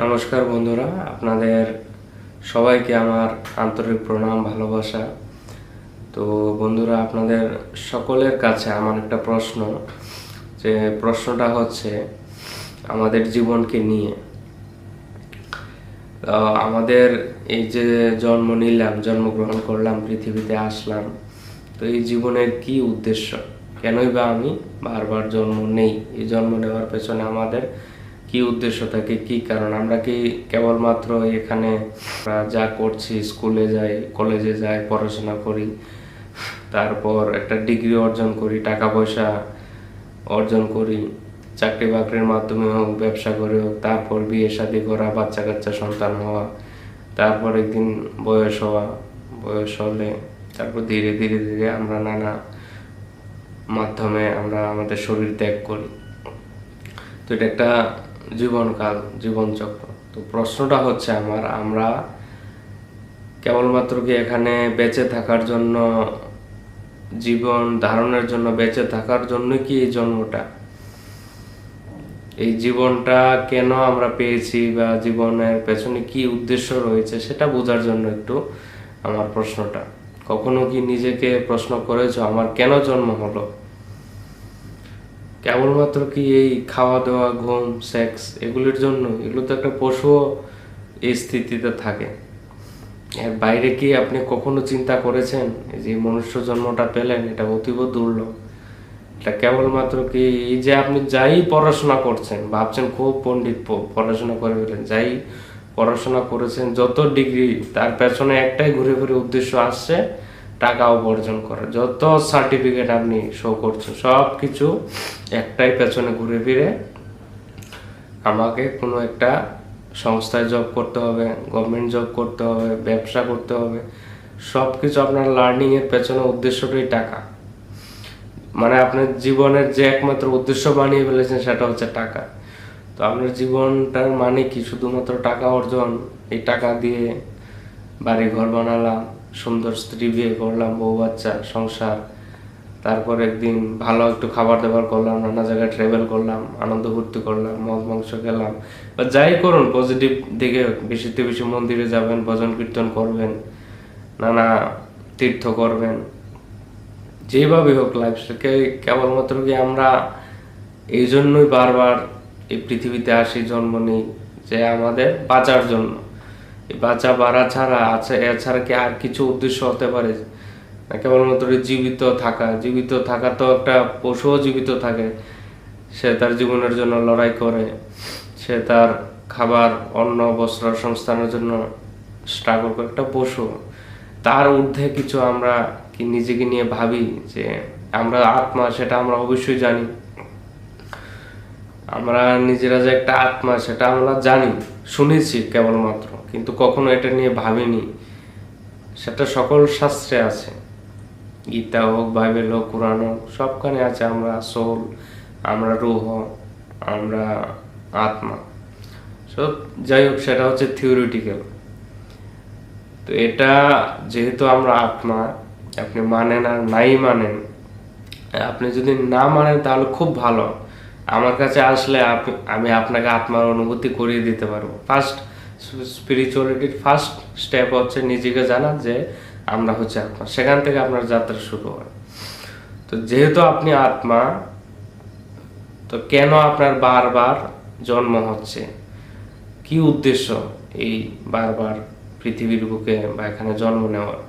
নমস্কার বন্ধুরা, আপনাদের সবাইকে আমার আন্তরিক প্রণাম, ভালোবাসা। তো বন্ধুরা, আপনাদের সকলের কাছে আমার একটা প্রশ্ন, যে প্রশ্নটা হচ্ছে, আমাদের জীবনকে নিয়ে। আমাদের এই যে জন্ম নিলাম, জন্মগ্রহণ করলাম, পৃথিবীতে আসলাম, তো এই জীবনের কি উদ্দেশ্য? কেনই বা আমি বারবার জন্ম নেই? এই জন্ম নেওয়ার পেছনে আমাদের কি উদ্দেশ্য থাকে, কি কারণ? আমরা কি কেবলমাত্র এখানে যা করছি, স্কুলে যাই, কলেজে যাই, পড়াশোনা করি, তারপর একটা ডিগ্রি অর্জন করি, টাকা পয়সা অর্জন করি, চাকরি বাকরির মাধ্যমে হোক, ব্যবসা করে হোক, তারপর বিয়ে শাদি করা বাচ্চা কাচ্চা সন্তান হওয়া, তারপর একদিন বয়স হওয়া, বয়স হলে তারপর ধীরে ধীরে ধীরে আমরা নানা মাধ্যমে আমরা আমাদের শরীর ত্যাগ করি। তো এটা একটা জীবনকাল, জীবনচক্র। তো প্রশ্নটা হচ্ছে আমার, আমরা কেবলমাত্র কি এখানে বেঁচে থাকার জন্য, জীবন ধারণের জন্য বেঁচে থাকার জন্য কি এই জন্মটা? এই জীবনটা কেন আমরা পেয়েছি বা জীবনের পেছনে কি উদ্দেশ্য রয়েছে সেটা বোঝার জন্য একটু আমার প্রশ্নটা। কখনো কি নিজেকে প্রশ্ন করেছ, আমার কেন জন্ম হলো? কেবলমাত্র কি এই খাওয়া দাওয়া ঘুম সেক্স এগুলির জন্য? এগুলো তো একটা পশুও এই স্থিতিতে থাকে। এর বাইরে কি আপনি কখনো চিন্তা করেছেন? যে মনুষ্য জন্মটা পেলেন, এটা অতীব দুর্লভ। এটা কেবলমাত্র কি এই যে আপনি যাই পড়াশোনা করছেন, ভাবছেন খুব পণ্ডিত পড়াশোনা করে ফেলেন, যাই পড়াশোনা করেছেন, যত ডিগ্রি তার পেছনে একটাই ঘুরে ঘুরে উদ্দেশ্য আসছে টাকা উপার্জন করা যত সার্টিফিকেট আপনি শো করছেন সব কিছু একটাই পেছনে ঘুরে ফিরে আমাকে কোনো একটা সংস্থায় জব করতে হবে গভর্নমেন্ট জব করতে হবে, ব্যবসা করতে হবে সব কিছু আপনার লার্নিংয়ের পেছনে উদ্দেশ্যটাই টাকা। মানে আপনার জীবনের যে একমাত্র উদ্দেশ্য বানিয়ে ফেলেছেন সেটা হচ্ছে টাকা। তো আপনার জীবনটার মানে কি? শুধুমাত্র টাকা অর্জন, এই টাকা দিয়ে বাড়ি ঘর বানালাম সুন্দর স্ত্রী বিয়ে করলাম, বউ বাচ্চা, সংসার। তারপর একদিন ভালো একটু খাবার দাবার করলাম, নানা জায়গায় ট্রাভেল করলাম, আনন্দ ফুর্তি করলাম, মদ মাংস খেলাম। বা যাই করুন পজিটিভ দিকে বেশিতে বেশি মন্দিরে যাবেন, ভজন কীর্তন করবেন, নানা তীর্থ করবেন। যেভাবে হোক লাইফস্টাইলকে কেবলমাত্র কি আমরা এই জন্যই বারবার এই পৃথিবীতে আসি, জন্ম নিই, যে আমাদের বাঁচার জন্য। বাঁচা বাড়া ছাড়া আছে এছাড়া কি আর কিছু উদ্দেশ্য হতে পারে? না, কেবলমাত্র জীবিত থাকা। জীবিত থাকা তো একটা পশুও জীবিত থাকে। সে তার জীবনের জন্য লড়াই করে। সে তার খাবার, অন্ন, বস্ত্র, সংস্থানের জন্য স্ট্রাগল করে। একটা পশু। তার ঊর্ধ্বে কিছু আমরা কি নিজেকে নিয়ে ভাবি যে আমরা আত্মা, সেটা আমরা অবশ্যই জানি। আমরা নিজেরা যে একটা আত্মা, সেটা আমরা জানি, শুনেছি কেবলমাত্র। কিন্তু কখনো এটা নিয়ে ভাবিনি। সেটা সকল শাস্ত্রে আছে। গীতা হোক, বাইবেল হোক, কোরআন হোক, সবখানে আছে আমরা সোল আমরা রুহ, আমরা আত্মা। সব যাই হোক, সেটা হচ্ছে থিওরিটিক্যাল তো এটা যেহেতু আমরা আত্মা, আপনি মানেন আর নাই মানেন, আপনি যদি না মানেন তাহলে খুব ভালো। আমার কাছে আসলে আমি আপনাকে আত্মার অনুভূতি করিয়ে দিতে পারব। ফার্স্ট স্পিরিচুয়ালিটির ফার্স্ট স্টেপ হচ্ছে নিজেকে জানা যে আমরা হচ্ছে আত্মা। সেখান থেকে আপনার যাত্রা শুরু হয়। তো যেহেতু আপনি আত্মা, তো কেন আপনার বারবার জন্ম হচ্ছে? কি উদ্দেশ্য এই বারবার পৃথিবীর বুকে বা এখানে জন্ম নেওয়ার?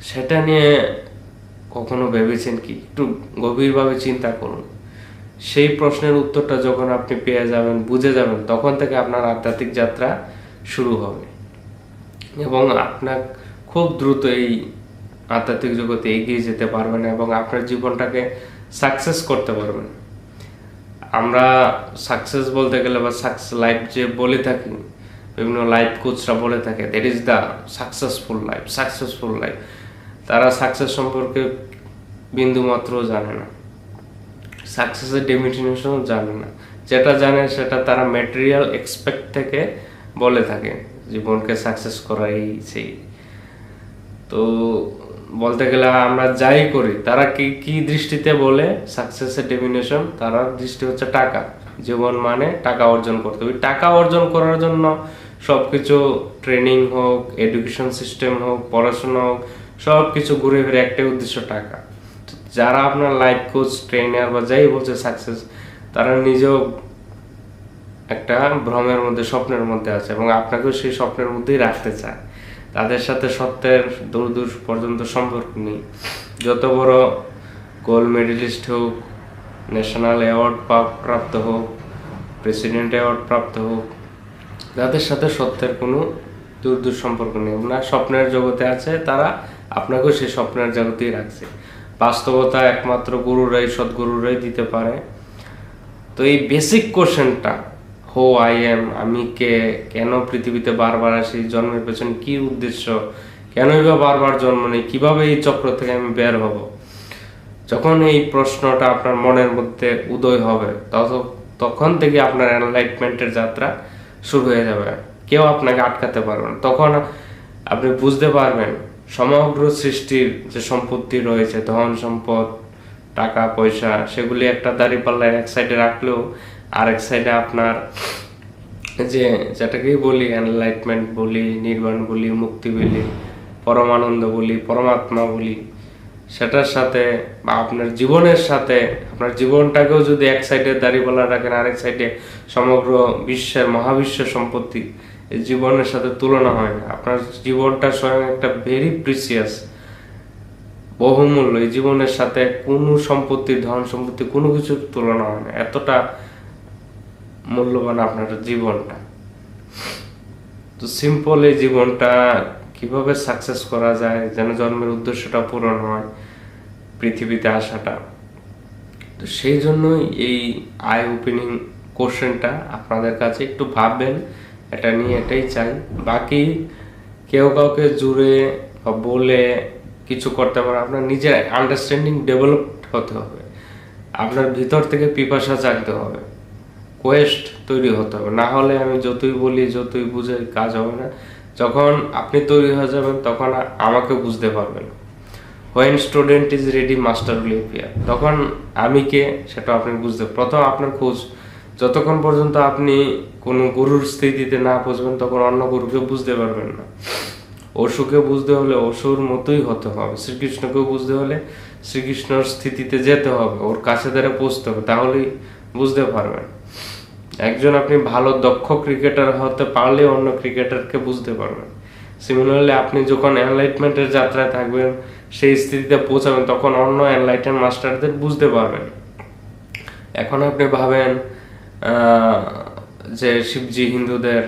সেটা নিয়ে কখনো ভেবেছেন কি? একটু গভীরভাবে চিন্তা করুন। সেই প্রশ্নের উত্তরটা যখন আপনি পেয়ে যাবেন, বুঝে যাবেন, তখন থেকে আপনার আধ্যাত্মিক যাত্রা শুরু হবে। এবং আপনার খুব দ্রুত এই আধ্যাত্মিক জগতে এগিয়ে যেতে পারবেন এবং আপনার জীবনটাকে সাকসেস করতে পারবেন। আমরা সাকসেস বলতে গেলে বা সাকসেস লাইফ যে বলে থাকি, বিভিন্ন লাইফ কোচরা বলে থাকে that is the successful life successful life তারা সাকসেস সম্পর্কে বিন্দু মাত্রও জানে না। সাকসেসের ডেফিনেশনও জানে না। যেটা জানে সেটা তারা ম্যাটেরিয়াল এক্সপেক্ট থেকে বলে থাকে, জীবনকে সাকসেস করাই সেই। তো বলতে গেলে আমরা যাই করি, তারা কি কি দৃষ্টিতে বলে সাকসেসের ডেফিনেশন তার দৃষ্টি হচ্ছে টাকা। জীবন মানে টাকা অর্জন করতে। হবে টাকা অর্জন করার জন্য সবকিছু ট্রেনিং হোক এডুকেশন সিস্টেম হোক, পড়াশোনা হোক সব কিছু ঘুরে ফিরে একটাই উদ্দেশ্য টাকা। যারা আপনার লাইফ কোচ ট্রেনার বা যাই বলছে সাকসেস তারা নিজেও একটা ভ্রমের মধ্যে, স্বপ্নের মধ্যে আছে এবং আপনাকেও সেই স্বপ্নের মধ্যেই রাখতে চায়। তাদের সাথে সত্যের দূর দূর পর্যন্ত সম্পর্ক নেই। যত বড় গোল্ড মেডেলিস্ট হোক ন্যাশনাল অ্যাওয়ার্ড প্রাপ্ত হোক প্রেসিডেন্ট অ্যাওয়ার্ড প্রাপ্ত হোক যাদের সাথে সত্যের কোনো দূর দূর সম্পর্ক নেই। আপনার স্বপ্নের জগতে আছে, তারা আপনাকেও সেই স্বপ্নের জগতেই রাখছে। বাস্তবতা একমাত্র গুরুরাই, সদ্গুরুরাই দিতে পারে। তো এই বেসিক কোশ্চেনটা হো আই এম আমি কে, কেন পৃথিবীতে বারবার আসি, জন্মের পেছনে কি উদ্দেশ্য, কেনই বা বারবার জন্ম নেই, কীভাবে এই চক্র থেকে আমি বের হব? যখন এই প্রশ্নটা আপনার মনের মধ্যে উদয় হবে তখন থেকে আপনার এনলাইটমেন্টের যাত্রা শুরু হয়ে যাবে। কেউ আপনাকে আটকাতে পারবে না। তখন আপনি বুঝতে পারবেন সমগ্র সৃষ্টির যে সম্পত্তি রয়েছে, ধন সম্পদ, টাকা, পয়সা, সেগুলি একটা দাড়ি পাল্লায় এক সাইডে রাখলেও আরেক সাইডে আপনার যে যেটাকেই বলি এনলাইটমেন্ট বলি, নির্বাণ বলি, মুক্তি বলি, পরমানন্দ বলি, পরমাত্মা বলি, সেটার সাথে বা আপনার জীবনের সাথে, আপনার জীবনটাকেও যদি এক সাইডে দাঁড়িপাল্লা রাখেন, আরেক সাইডে সমগ্র বিশ্বের মহাবিশ্ব সম্পত্তি জীবনের সাথে তুলনা হয় না। আপনার জীবনটা স্বয়ং একটা ভেরি প্রিসিয়াস বহুমূল্য। এই জীবনের সাথে কোনো সম্পত্তি, ধন সম্পত্তি, কোনো কিছুর তুলনা হয় না। এতটা মূল্যবান আপনার জীবনটা। তো সিম্পল এই জীবনটা কীভাবে সাকসেস করা যায়, যেন জন্মের উদ্দেশ্যটা পূরণ হয়, পৃথিবীতে আসাটা। তো সেই জন্যই এই আই ওপেনিং কোশ্চেনটা আপনাদের কাছে একটু ভাববেন। এটা নিয়ে এটাই চাই। বাকি কেউ কাউকে জুড়ে বা বলে কিছু করতে পারে, আপনার নিজের আন্ডারস্ট্যান্ডিং ডেভেলপ হতে হবে। আপনার ভিতর থেকে পিপাসা জাগতে হবে। কোয়েস্ট তৈরি হতে হবে। না হলে আমি যতই বলি, যতই বুঝে কাজ হবে না। যখন আপনি তৈরি হয়ে যাবেন, তখন আমাকে বুঝতে পারবেন when student is ready master will তখন আমি কে সেটা আপনি বুঝতে প্রথম আপনার খোঁজ যতক্ষণ পর্যন্ত আপনি কোনো গুরুর স্থিতিতে না পৌঁছবেন, তখন অন্য গুরুকে বুঝতে পারবেন না। অসুকে বুঝতে হলে অসুর মতোই হতে হবে। শ্রীকৃষ্ণকেও বুঝতে হলে শ্রীকৃষ্ণর স্থিতিতে যেতে হবে, ওর কাছে দ্বারা পৌঁছতে হবে, তাহলেই বুঝতে পারবেন। একজন আপনি ভালো, দক্ষ ক্রিকেটার হতে পারলে অন্য ক্রিকেটারকে বুঝতে পারবেন। সিমিলারলি আপনি যখন এনলাইটমেন্টের যাত্রায় থাকবেন, সেই স্থিতিতে পৌঁছাবেন, তখন অন্য এনলাইটেন মাস্টারদের বুঝতে পারবেন। এখন আপনি ভাবেন যে শিবজি হিন্দুদের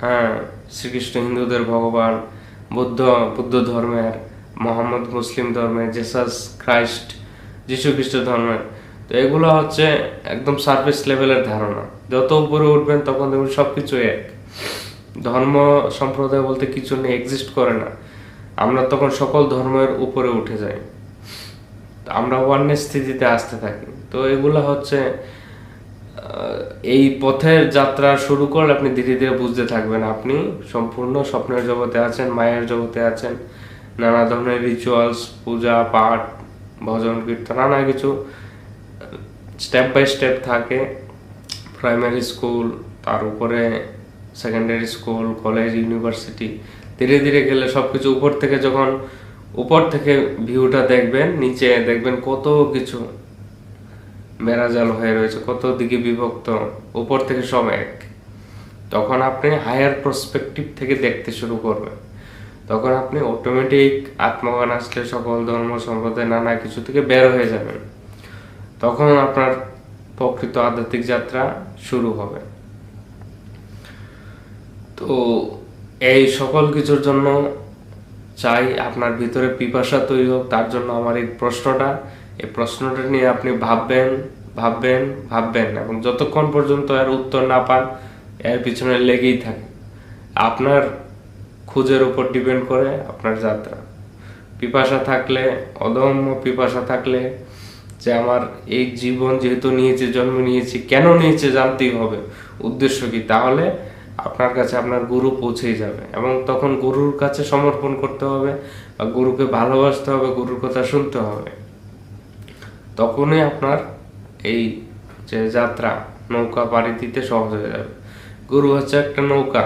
হ্যাঁ শ্রীকৃষ্ণ হিন্দুদের ভগবান, বুদ্ধ বুদ্ধ ধর্মের, মোহাম্মদ মুসলিম ধর্মের জেসাস খ্রাইস্ট যীশু খ্রিস্ট ধর্মের। তো এগুলো হচ্ছে একদম সার্ফেস লেভেলের ধারণা। যত উপরে উঠবেন তখন দেখবেন সবকিছু এক। ধর্ম সম্প্রদায় বলতে কিছু নেই এক্সিস্ট করে না। আমরা তখন সকল ধর্মের উপরে উঠে যাই। আমরা ওয়াননেস স্থিতিতে আসতে থাকি। তো এগুলো হচ্ছে এই পথের যাত্রা শুরু করলে আপনি ধীরে ধীরে বুঝতে থাকবেন আপনি সম্পূর্ণ স্বপ্নের জগতে আছেন, মায়ের জগতে আছেন, নানা ধরনের রিচুয়ালস পূজা, পাঠ, ভজন, কীর্তন, নানা কিছু স্টেপ বাই স্টেপ থাকে। প্রাইমারি স্কুল তার উপরে সেকেন্ডারি স্কুল কলেজ ইউনিভার্সিটি ধীরে ধীরে গেলে সব কিছু উপর থেকে যখন উপর থেকে ভিউটা দেখবেন, নিচে দেখবেন কত কিছু। বেড়াজাল হয়ে রয়েছে, কত দিকে বিভক্ত, উপর থেকে সব এক। তখন আপনি হায়ার প্রসপেক্টিভ থেকে দেখতে শুরু করবেন। তখন আপনি অটোমেটিক আত্মজ্ঞান আসলে সকল ধর্ম, সম্প্রদায়, নানা কিছু থেকে বের হয়ে যাবেন। তখন আপনার প্রকৃত আধ্যাত্মিক যাত্রা শুরু হবে। তো এই সকল কিছুর জন্য চাই আপনার ভিতরে পিপাসা তৈরি হোক, তার জন্য আমার এই প্রশ্নটা। এই প্রশ্নটা নিয়ে আপনি ভাববেন ভাববেন ভাববেন এবং যতক্ষণ পর্যন্ত এর উত্তর না পান, এর পিছনে লেগেই থাকে। আপনার খুঁজের উপর ডিপেন্ড করে আপনার যাত্রা। পিপাসা থাকলে, অদম্য পিপাসা থাকলে যে আমার এই জীবন যেহেতু নিয়েছে, জন্ম নিয়েছি, কেন নিয়েছে জানতেই হবে। উদ্দেশ্য কি? তাহলে আপনার কাছে আপনার গুরু পৌঁছেই যাবে এবং তখন গুরুর কাছে সমর্পণ করতে হবে বা গুরুকে ভালোবাসতে হবে, গুরুর কথা শুনতে হবে। তখনই আপনার এই যে যাত্রা, নৌকা পাড়ি দিতে সহজ হয়ে যাবে। গরু হচ্ছে একটা নৌকা।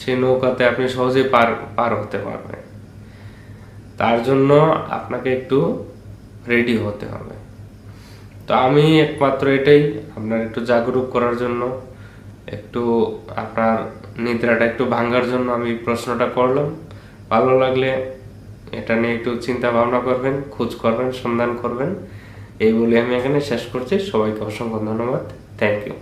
সেই নৌকাতে আপনি সহজেই পার পার হতে পারবেন। তার জন্য আপনাকে একটু রেডি হতে হবে। তো আমি একমাত্র এটাই আপনার একটু জাগরুক করার জন্য, একটু আপনার নিদ্রাটা একটু ভাঙার জন্য আমি প্রশ্নটা করলাম। ভালো লাগলে এটা নিয়ে একটু চিন্তা ভাবনা করবেন, খোঁজ করবেন, সন্ধান করবেন। এই বলে আমি এখানে শেষ করছি। সবাইকে অসংখ্য ধন্যবাদ। Thank you